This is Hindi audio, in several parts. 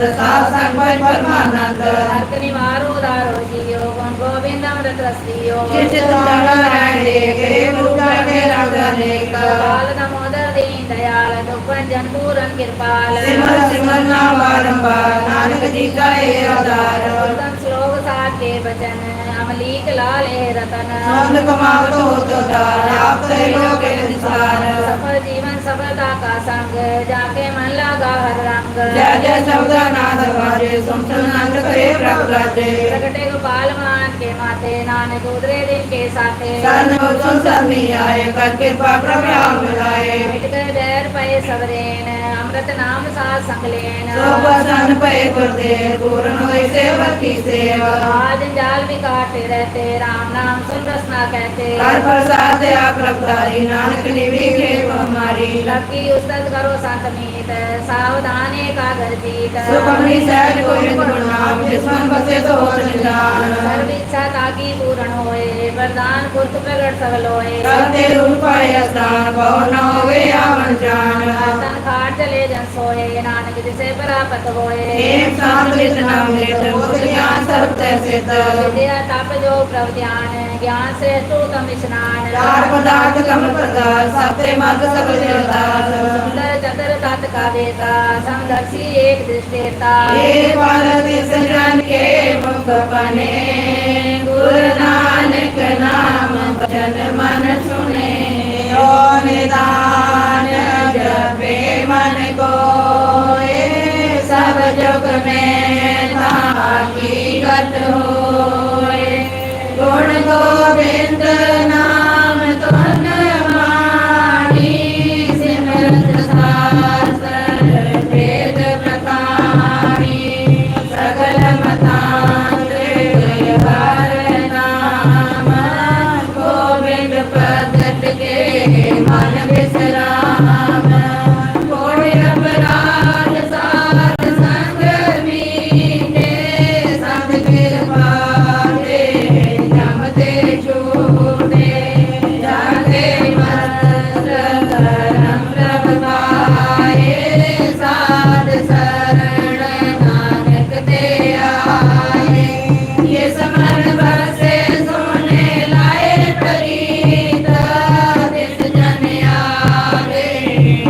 સંભાઈ પરમાનંદ અર્થની મારો દારો જીયો ગુણ ગોવિંદમ રતસ્યો ચિત્ત નારાયણે ગરે મુગાને રાગને કાલ નમોદર દીન દયાલ દુઃખન જંતુરન કૃપાલ સિમર સિમર ના વારંવાર નાનક જી કા એ અવતાર ઉત્તમ શ્લોક સાચે વચન અમલીક લાલ હે રતન સંત કમાવ તો તો તાર આપ તે લોકે નિસાર સફળ જીવન સફળતા કા સંગ જાકે મન લગાવ ਰੰਗ ਜੈ ਜੈ ਸਬਦਾ ਨਾਦ ਵਾਜੇ ਸੰਤਨ ਨੰਦ ਕਰੇ ਪ੍ਰਭ ਰਾਜੇ ਪ੍ਰਗਟੇ ਗੋਪਾਲ ਮਾਨ ਕੇ ਮਾਤੇ ਨਾਨਕ ਉਦਰੇ ਦਿਨ ਕੇ ਸਾਥੇ ਸਰਨ ਉਤਸਵ ਸਰਨੀ ਆਏ ਕਰ ਕਿਰਪਾ ਪ੍ਰਭ ਰਾਮ ਮਿਲਾਏ ਮਿਟ ਗਏ ਬੈਰ ਪਏ ਸਵਰੇਨ ਅੰਮ੍ਰਿਤ ਨਾਮ ਸਾਧ ਸੰਗ ਲੈਨ ਸਭ ਸੰਨ ਪਏ ਗੁਰਦੇ ਪੂਰਨ ਹੋਏ ਸੇਵਕ ਕੀ ਸੇਵਾ ਆਜ ਜਾਲ ਵਿਕਾਰ काटे रहते राम नाम सुन रसना कहते। हर प्रसाद आप रखदारी नानक निवी के हमारी। लकी उस्तत करो संत मीत सावधान एकाग्र जीत। सुखमनी सहज कोई गुण नाम जिसमन बसे तो हो निदान सर्व इच्छा ताकि पूर्ण होए। वरदान पुरख प्रगट सबल होए करते रूप पाए स्थान बहु न होवे आवन जान। तन खाट चले जन सोए नानक जिसे प्राप्त होए। एक साथ वितना मृत बुद्ध ज्ञान सर्व तैसे विद्या तप जो प्रभ ध्यान ज्ञान श्रेष्ठ उत्तम स्नान। चार पदार्थ कम प्रकार सत्य मत सब देवदास सुंदर चतर तत् का देता समदर्शी एक दृष्टेता एक भारत सजन के मुख बने। भजन मन सुने ओ निदान जपे मन को।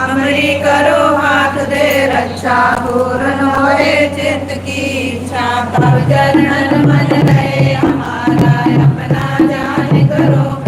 अमरी करो हाथ दे, रक्षा पूर्ण होए, चित्त की इच्छा तब चरणन मन रहे, हमारा अपना जान करो।